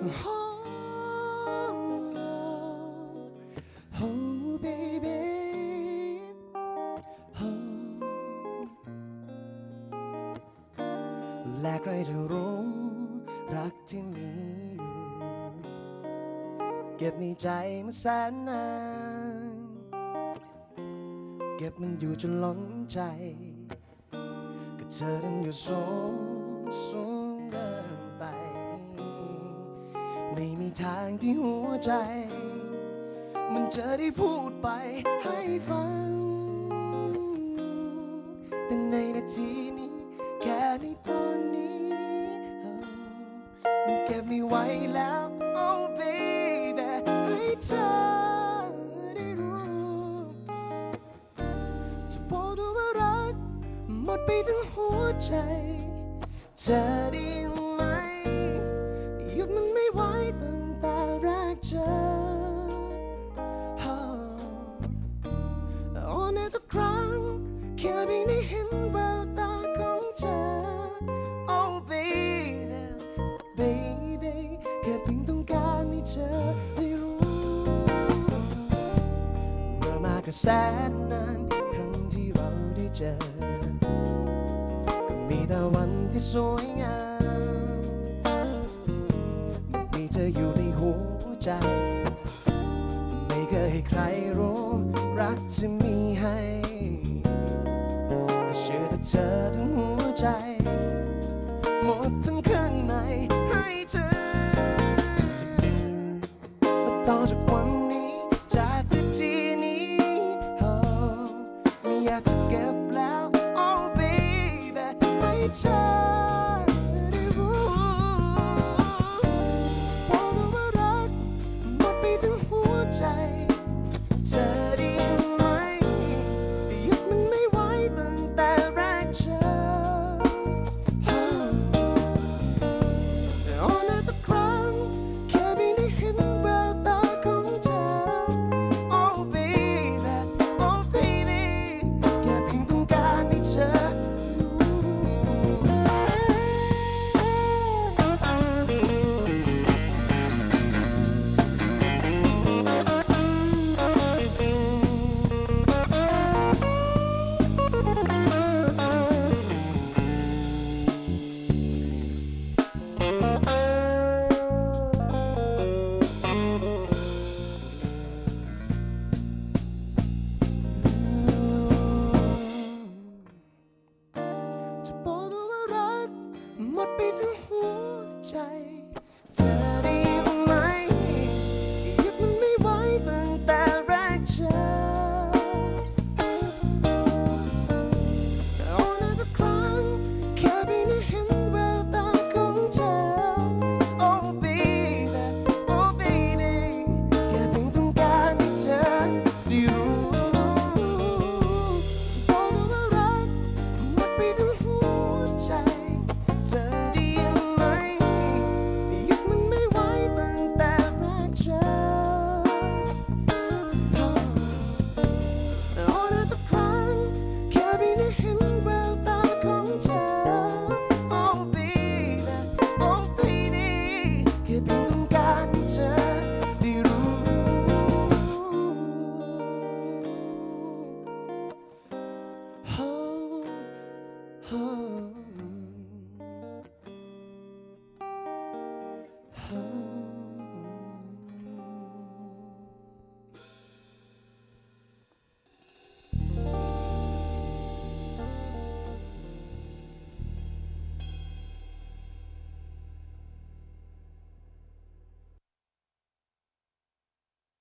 และใครจะรู้รักที่มีอยู่เก็บในใจมาแสนนาน เก็บมันอยู่จนล้นใจก็เธอนั้นอยู่สูงสูงเกินไป ไม่มีทางที่หัวใจ มันจะได้พูดไปให้ฟัง แต่ในนาทีนี้แค่ในตอนนี้ มันเก็บไม่ไหวแล้ว oh baby ให้เธอได้รู้จะบอกตัวว่ารัก หมดไปทั้งหัวใจ เธอได้ ต้องการให้เธอได้รู้เมื่อมาก็แสนนานครั้งที่เราได้เจอก็มีแต่วันที่สวยงามมีเธออยู่ในหัวใจ ไม่เคยให้ใครรู้รักที่มีให้แต่เชื่อแต่เธอทั้งหัวใจ หมดทั้งข้างใน oh,